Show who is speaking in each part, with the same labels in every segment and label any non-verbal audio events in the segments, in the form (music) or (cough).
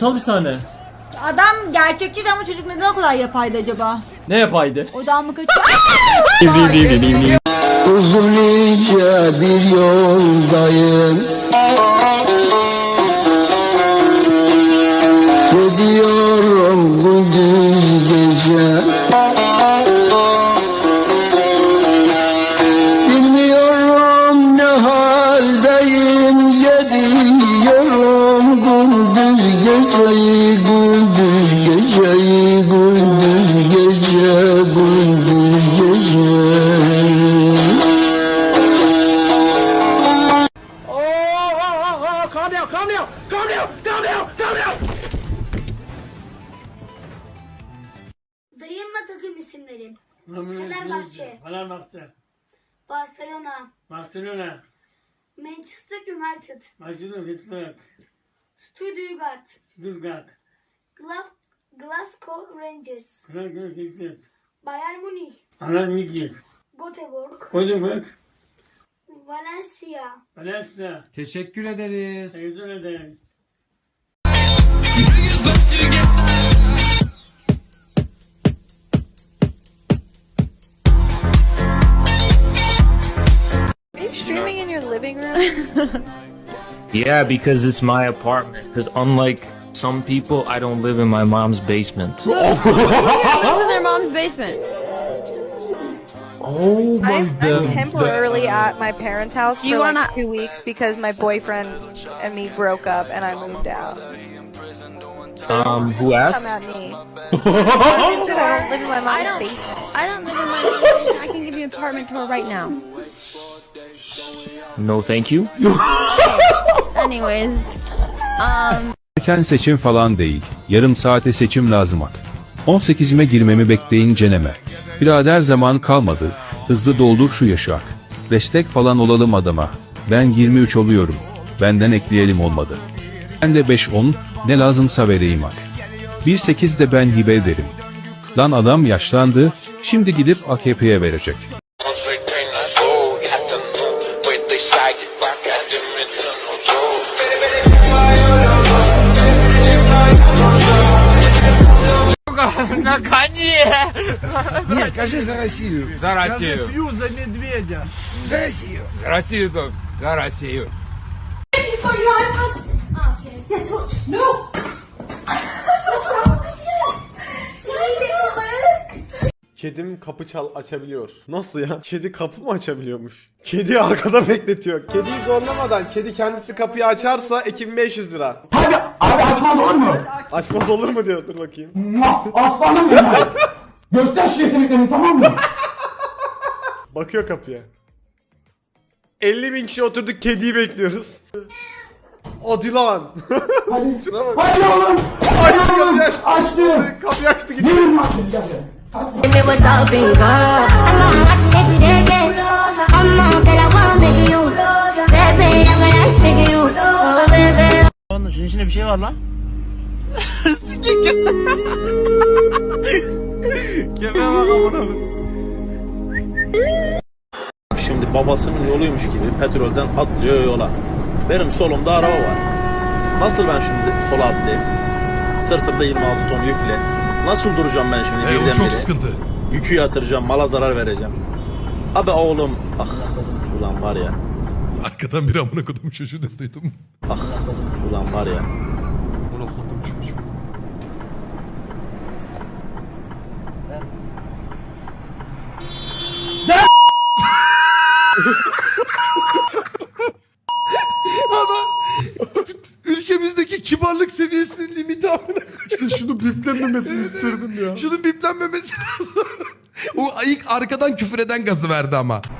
Speaker 1: duygusal bir sahne.
Speaker 2: Adam gerçekçiydi ama çocuk neden o kadar yapaydı acaba?
Speaker 1: Ne yapaydı?
Speaker 2: Odan mı kaçıyor?
Speaker 3: Uzun bir yoldayım
Speaker 4: Dayımla takım isimlerim. Fenerbahçe.
Speaker 5: Fenerbahçe,
Speaker 4: Barcelona,
Speaker 5: Barcelona,
Speaker 4: Manchester United,
Speaker 5: Manchester United,
Speaker 4: Stuttgart,
Speaker 5: Stuttgart,
Speaker 4: Gla- Glasgow Rangers,
Speaker 5: Frankfurt Gideceğiz.
Speaker 4: Bayern Münih,
Speaker 5: Alan Miki,
Speaker 4: Göteborg,
Speaker 5: Kocaman,
Speaker 4: Valencia,
Speaker 5: Valencia,
Speaker 6: Teşekkür ederiz.
Speaker 5: Televizyon ederiz.
Speaker 7: Are you streaming in your living room? (laughs)
Speaker 8: Yeah, because it's my apartment. Because unlike some people, I don't live in my mom's basement. (laughs)
Speaker 9: lives in their mom's basement.
Speaker 8: Oh
Speaker 7: I'm, I'm temporarily at my parents' house for
Speaker 9: You
Speaker 7: like
Speaker 9: wanna-
Speaker 7: two weeks because my boyfriend and me broke up and I moved out.
Speaker 8: Um, who
Speaker 7: Come
Speaker 8: asked?
Speaker 7: at me. (laughs) I just said I don't live in my
Speaker 9: I
Speaker 7: mom's
Speaker 9: don't.
Speaker 7: basement.
Speaker 9: I don't live in my basement. I can give you an apartment tour right now.
Speaker 8: No, thank you. (laughs)
Speaker 9: Anyways, um,
Speaker 10: Erken seçim falan değil. Yarım saate seçim lazımak. 18'ime girmemi bekleyin ceneme. Birader zaman kalmadı. Hızlı doldur şu yaşak. Destek falan olalım adama. Ben 23 oluyorum. Benden ekleyelim olmadı. Ben de 5-10 ne lazımsa vereyim hak. 1-8 de ben hibe ederim. Lan adam yaşlandı. Şimdi gidip AKP'ye verecek. (laughs)
Speaker 6: Нет, скажи за Россию. За Россию.
Speaker 5: Пью за медведя.
Speaker 6: За Россию. За Россию. За Россию.
Speaker 11: Kedim kapı çal açabiliyor. Nasıl ya? Kedi kapı mı açabiliyormuş? Kedi arkada (laughs) bekletiyor. Kediyi zorlamadan kedi kendisi kapıyı açarsa 2500 lira.
Speaker 3: Abi, abi açmaz olur mu?
Speaker 11: Açmaz olur mu diyor. Dur bakayım.
Speaker 3: Aslanım benim. Göster şu yeteneklerini tamam mı? (laughs)
Speaker 11: Bakıyor kapıya. 50 bin kişi oturduk kediyi bekliyoruz. Hadi lan.
Speaker 3: Hadi. (laughs)
Speaker 11: Şuna bak.
Speaker 3: Hadi oğlum.
Speaker 11: Açtı kapıyı açtı.
Speaker 3: Açtı.
Speaker 11: Kapıyı açtı gitti.
Speaker 3: Yürü lan seni gel.
Speaker 5: Onun şunun içinde bir şey var lan. Köpeğe bak amına
Speaker 1: Şimdi babasının yoluymuş gibi petrolden atlıyor yola. Benim solumda araba var. Nasıl ben şimdi sola atlayayım? Sırtımda 26 ton yükle. Nasıl duracağım ben şimdi birdenbire? Yükü yatıracağım, mala zarar vereceğim. Abi oğlum, ah ulan var ya,
Speaker 10: Arkadan bir amına kodum çocuğu da duydum.
Speaker 1: ah ulan var ya.
Speaker 10: Amına kodum çocuğu. Ülkemizdeki
Speaker 11: biplenmemesini isterdim ya.
Speaker 10: Şunun biplenmemesi lazım. (laughs) o ilk arkadan küfür eden gazı verdi ama. (laughs)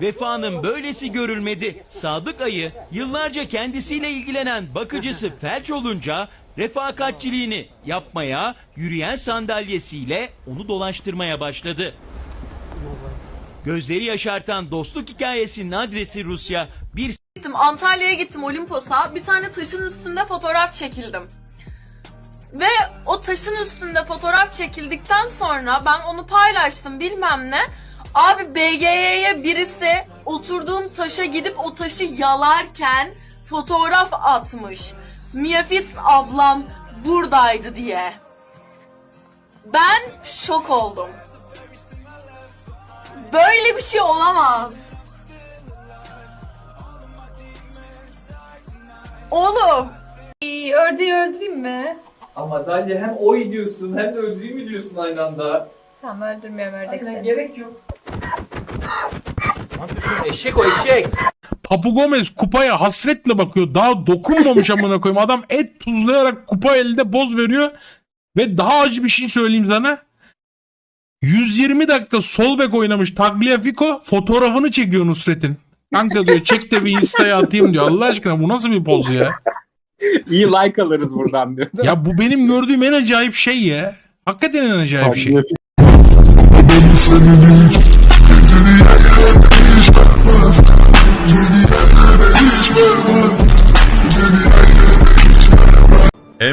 Speaker 8: Vefanın böylesi görülmedi. Sadık Ayı yıllarca kendisiyle ilgilenen bakıcısı felç olunca refakatçiliğini yapmaya, yürüyen sandalyesiyle onu dolaştırmaya başladı. Gözleri yaşartan dostluk hikayesinin adresi Rusya bir
Speaker 9: gittim Antalya'ya gittim Olimpos'a. Bir tane taşın üstünde fotoğraf çekildim. Ve o taşın üstünde fotoğraf çekildikten sonra ben onu paylaştım bilmem ne. Abi BGY'ye birisi oturduğum taşa gidip o taşı yalarken fotoğraf atmış. Mia Fitz ablam buradaydı diye. Ben şok oldum. Böyle bir şey olamaz. Oğlum.
Speaker 7: Ördeği öldüreyim mi?
Speaker 5: Ama Dalya hem oy diyorsun hem de öldüreyim mi diyorsun aynı anda?
Speaker 7: Tamam öldürmüyorum ördek
Speaker 5: Aynen,
Speaker 7: seni.
Speaker 5: gerek yok.
Speaker 8: Eşek o eşek.
Speaker 3: Papu Gomez kupaya hasretle bakıyor. Daha dokunmamış amına koyayım. Adam et tuzlayarak kupa elde poz veriyor. Ve daha acı bir şey söyleyeyim sana. 120 dakika sol bek oynamış Tagliafico fotoğrafını çekiyor Nusret'in. Kanka diyor çek de bir insta'ya atayım diyor. Allah aşkına bu nasıl bir poz ya?
Speaker 5: İyi like alırız buradan diyor.
Speaker 3: Ya bu benim gördüğüm en acayip şey ya. Hakikaten en acayip şey.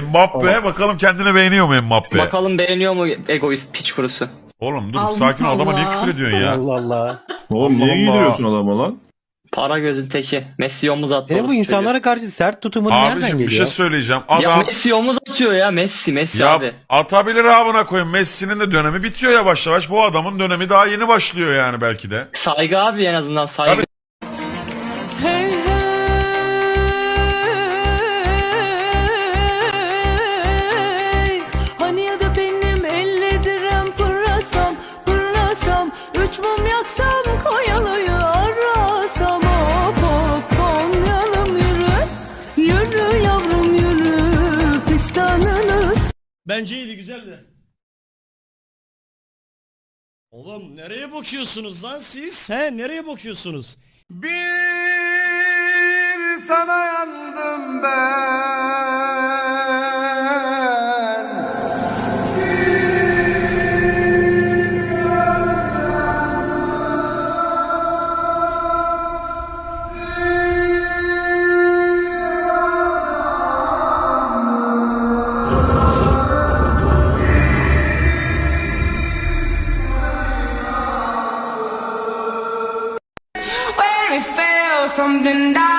Speaker 6: Mbappe bakalım kendini beğeniyor mu Mbappe?
Speaker 5: Bakalım beğeniyor mu egoist piç kurusu.
Speaker 6: Oğlum dur sakin ol adama niye küfür ediyorsun ya? (laughs)
Speaker 1: Allah Allah.
Speaker 6: Oğlum niye giydiriyorsun adama lan?
Speaker 5: Para gözün teki. Messi omuz attı.
Speaker 1: Senin bu insanlara karşı sert tutumun nereden
Speaker 6: Abicim bir
Speaker 1: geliyor?
Speaker 6: şey söyleyeceğim.
Speaker 5: Ya
Speaker 6: Adam
Speaker 5: Messi omuz atıyor ya Messi Messi
Speaker 6: ya
Speaker 5: abi.
Speaker 6: atabilir abına koyun. Messi'nin de dönemi bitiyor yavaş yavaş. Bu adamın dönemi daha yeni başlıyor yani belki de.
Speaker 5: Saygı abi en azından saygı.
Speaker 6: Tabii.
Speaker 2: Hani ya
Speaker 3: Bence iyiydi güzeldi. Oğlum nereye bakıyorsunuz lan siz? He nereye bakıyorsunuz?
Speaker 11: Bir sana yandım ben.
Speaker 2: When And I.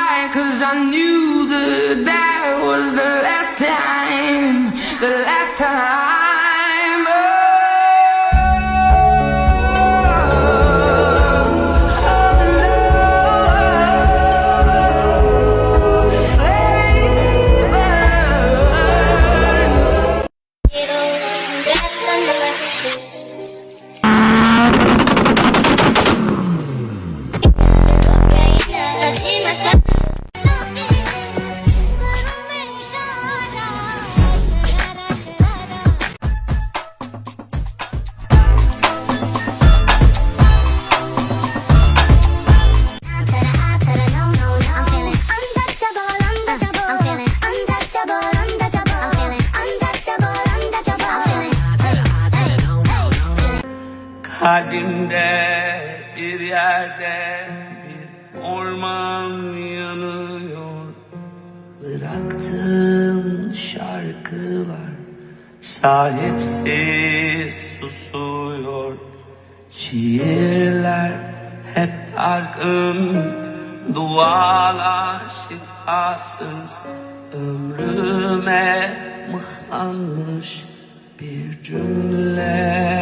Speaker 5: Kalbimde bir yerde bir orman yanıyor. Bıraktığım şarkılar sahipsiz susuyor. Şiirler hep dargın dualar şifasız. Ömrüme mıhlanmış bir cümle